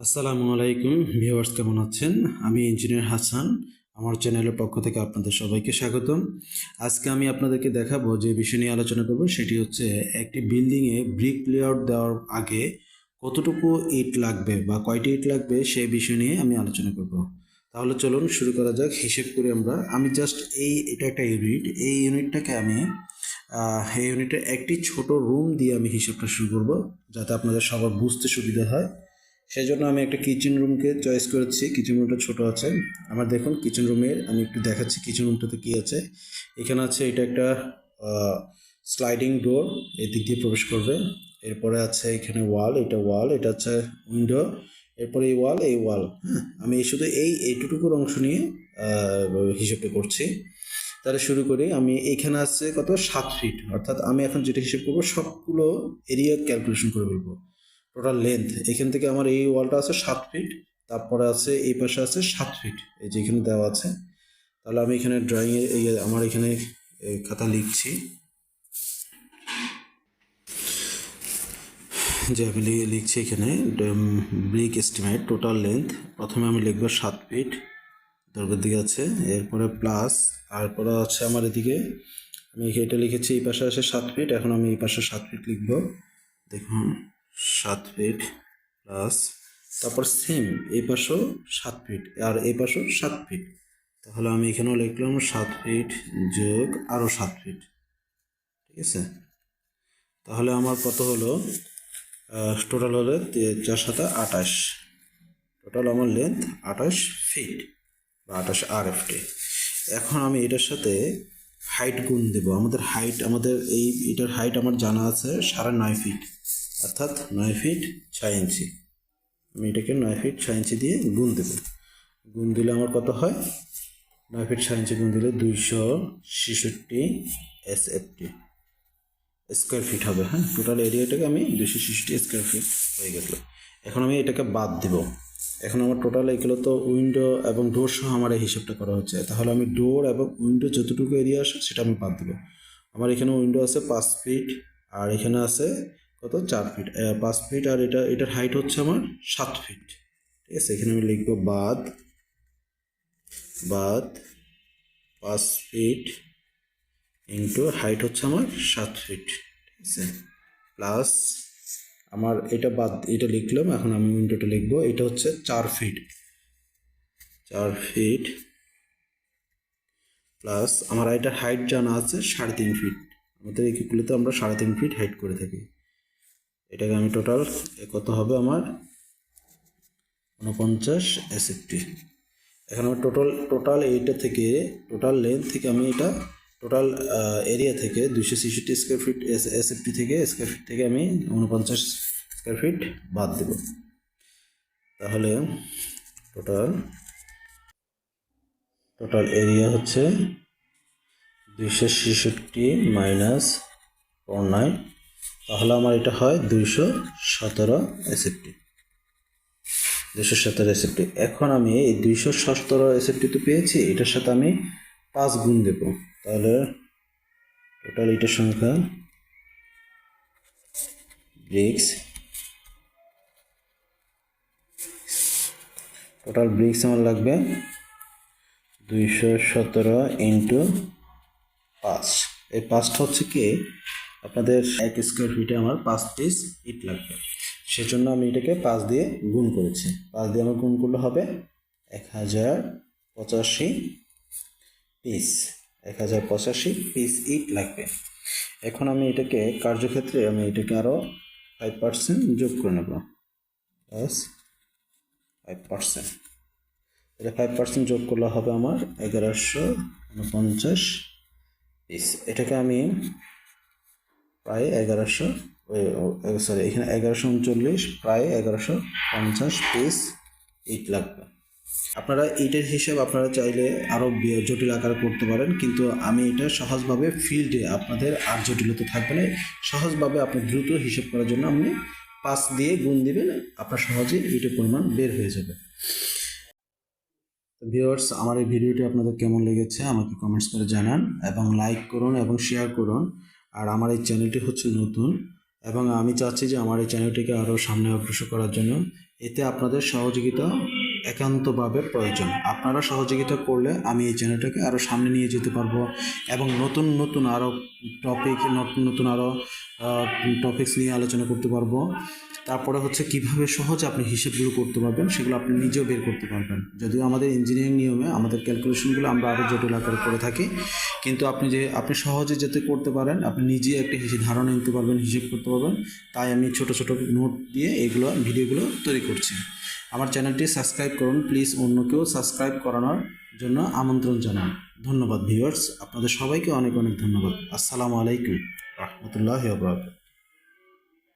আসসালামু আলাইকুম ভিউয়ার্স, কেমন আছেন? আমি ইঞ্জিনিয়ার হাসান, আমার চ্যানেলের পক্ষ থেকে আপনাদের সবাইকে স্বাগতম। আজকে আমি আপনাদেরকে দেখাবো যে বিষয় নিয়ে আলোচনা করব, সেটি হচ্ছে একটি বিল্ডিংয়ে ব্রিক লেআউট দেওয়ার আগে কতটুকু ইট লাগবে বা কয়টি ইট লাগবে সেই বিষয় নিয়ে আমি আলোচনা করব। তাহলে চলুন শুরু করা যাক, হিসেব করে আমরা। আমি জাস্ট এই, এটা একটা ইউনিট। এই ইউনিটটাকে আমি এই ইউনিটের একটি ছোট রুম দিয়ে আমি হিসেবটা শুরু করব, যাতে আপনাদের সবার বুঝতে সুবিধা হয়। সেই জন্য আমি একটা কিচেন রুমকে চয়েস করেছি। কিচেন রুমটা ছোট আছে। আমার দেখুন কিচেন রুমের আমি একটু দেখাচ্ছি কিচেন রুমটাতে কী আছে। এখানে আছে, এটা একটা স্লাইডিং ডোর এই দিক দিয়ে প্রবেশ করবে। এরপরে আছে এখানে ওয়াল এটা ওয়াল এটা হচ্ছে উইন্ডো এরপরে এই ওয়াল এই ওয়াল হ্যাঁ আমি শুধু এই এইটুকুর অংশ নিয়ে হিসেবটা করছি। তাহলে শুরু করি। আমি এইখানে আছে কত? সাত ফিট অর্থাৎ আমি এখন যেটা হিসেব করব, সবগুলো এরিয়া ক্যালকুলেশন করে বলব টোটাল লেন্থ এখান থেকে আমার এই ওয়ালটা আছে সাত ফিট তারপরে আছে এই পাশে আছে সাত ফিট এই যে এখানে দেওয়া আছে। তাহলে আমি এখানে ড্রয়িংয়ে এই আমার এখানে খাতা লিখছি। যে আমি লিখছি এখানে ব্রিক এস্টিমেট টোটাল লেন্থ প্রথমে আমি লিখব সাত ফিট দৈর্ঘ্যের দিকে আছে, এরপরে প্লাস তারপরে আছে আমার এদিকে। আমি এটা লিখেছি, এই পাশে আছে সাত ফিট এখন আমি এই পাশে সাত ফিট লিখব। দেখুন। সাত ফিট প্লাস তারপর সেম এই পাশেও সাত ফিট আর এই পাশেও সাত ফিট তাহলে আমি এখানেও লিখলাম সাত ফিট যোগ আরও সাত ফিট ঠিক আছে? তাহলে আমার কত হলো? টোটাল হলো চার সাথে আঠাশ। টোটাল আমার লেন্থ আঠাশ ফিট বা আঠাশ আর এফটি এখন আমি এটার সাথে হাইট গুণ দেবো। আমাদের হাইট আমাদের এই এটার হাইট আমার জানা আছে সাড়ে নয় ফিট অর্থাৎ নয় ফিট ছয় ইঞ্চি। আমি এটাকে নয় ফিট ছয় ইঞ্চি দিয়ে গুণ দেবো। গুণ দিলে আমার কত হয়? নয় ফিট ছয় ইঞ্চি গুণ দিলে দুইশো ছেষট্টি এস এফটি স্কোয়ার ফিট হবে হ্যাঁ? টোটাল এরিয়াটাকে আমি দুশো ষষ্টি স্কোয়ার ফিট হয়ে গেল এখন আমি এটাকে বাদ দেব। এখন আমার টোটাল এগুলো তো উইন্ডো এবং ডোর সহ আমার এই হিসাবটা করা হচ্ছে। তাহলে আমি ডোর এবং উইন্ডো যতটুকু এরিয়া আসে সেটা আমি বাদ দেবো। আমার এখানে উইন্ডো আছে পাঁচ ফিট আর এখানে আছে কত? চার ফিট পাঁচ ফিট আর এটা, এটার হাইট হচ্ছে আমার সাত ফিট ঠিক আছে, এখানে আমি লিখব বাদ বাদ, পাঁচ ফিট ইন্টু হাইট হচ্ছে আমার সাত ফিট ঠিক আছে? প্লাস আমার এটা বাদ, এটা লিখলাম, এখন আমি উইন্ডোটা লিখব, এটা হচ্ছে চার ফিট চার ফিট প্লাস আমার এটার হাইট জানা আছে সাড়ে তিন ফিট আমাদের এগুলোতে আমরা সাড়ে তিন ফিট হাইট করে থাকি। এটাকে আমি টোটাল কত হবে আমার? উনপঞ্চাশ এসএফটি এখন আমার টোটাল টোটাল এইটা থেকে টোটাল লেন্থ থেকে আমি এটা টোটাল এরিয়া থেকে দুইশো ছেষট্টি স্কোয়ার ফিট এসএফটি থেকে স্কোয়ার ফিট থেকে আমি উনপঞ্চাশ স্কোয়ার ফিট বাদ দেব। তাহলে টোটাল টোটাল এরিয়া হচ্ছে দুইশো ছেষট্টি মাইনাস ফোর নাইন তাহলে আমার এটা হয় দুইশো সতেরো এসএফটি দুইশো সতেরো এসএফটি এখন আমি এই দুইশো সতেরো এসএফটি তো পেয়েছি, এটার সাথে আমি পাঁচ গুণ দেব। তাহলে টোটাল এটার সংখ্যা ব্রিক্স টোটাল ব্রিক্স আমার লাগবে দুইশো সতেরো ইন্টু পাঁচ। এই পাঁচটা হচ্ছে কি? আপনাদের এক স্কোয়ার ফিটে আমার পাঁচ পিস ইট লাগবে। সেজন্য আমি এটাকে পাঁচ দিয়ে গুণ করেছি। পাঁচ দিয়ে আমার গুণ করলে হবে এক হাজার পঁচাশি পিস এক হাজার পঁচাশি পিস ইট লাগবে। এখন আমি এটাকে কার্যক্ষেত্রে আমি এটাকে আরও ফাইভ পার্সেন্ট যোগ করে নেব। প্লাস ফাইভ পার্সেন্ট এটা ফাইভ পার্সেন্ট যোগ করলে হবে আমার এগারোশো উনপঞ্চাশ পিস এটাকে আমি প্রায় এগারোশো সরি এখানে এগারোশো উনচল্লিশ, প্রায় এগারোশো পঞ্চাশ পিস ইট লাগবে। আপনারা ইটের হিসাব আপনারা চাইলে আরও জটিল আকারে করতে পারেন, কিন্তু আমি এটা সহজভাবে ফিল্ডে আপনাদের আর জটিলতা থাকবে না। সহজভাবে আপনি দ্রুত হিসাব করার জন্য আপনি পাঁচ দিয়ে গুণ দিবেন, আপনার সহজেই ইটের পরিমাণ বের হয়ে যাবে। ভিউয়ার্স আমার এই ভিডিওটি আপনাদের কেমন লেগেছে আমাকে কমেন্টস করে জানান, এবং লাইক করুন এবং শেয়ার করুন। আর আমার এই চ্যানেলটি হচ্ছে নতুন এবং আমি চাচ্ছি যে আমার এই চ্যানেলটিকে আরও সামনে অগ্রসর করার জন্য। এতে আপনাদের সহযোগিতা একান্তভাবে প্রয়োজন। আপনারা সহযোগিতা করলে আমি এই চ্যানেলটাকে আরও সামনে নিয়ে যেতে পারব এবং নতুন নতুন আরও টপিক নতুন নতুন আরও টপিকস নিয়ে আলোচনা করতে পারব। তারপরে হচ্ছে কীভাবে সহজে আপনি হিসেবগুলো করতে পারবেন, সেগুলো আপনি নিজেও বের করতে পারবেন। যদিও আমাদের ইঞ্জিনিয়ারিং নিয়মে আমাদের ক্যালকুলেশনগুলো আমরা আরও জটিল আকারে করে থাকি, কিন্তু আপনি যে, আপনি সহজে যাতে করতে পারেন, আপনি নিজে একটা হিসেব, ধারণা নিতে পারবেন, হিসেব করতে পারবেন। তাই আমি ছোট ছোট নোট দিয়ে এগুলো, ভিডিওগুলো তৈরি করছি। আমার চ্যানেলটি সাবস্ক্রাইব করুন প্লিজ অন্যকেও সাবস্ক্রাইব করানোর জন্য আমন্ত্রণ জানান। ধন্যবাদ ভিউয়ার্স আপনাদের সবাইকে অনেক অনেক ধন্যবাদ। আসসালামু আলাইকুম, রহমতুল্লাহ বরাকাত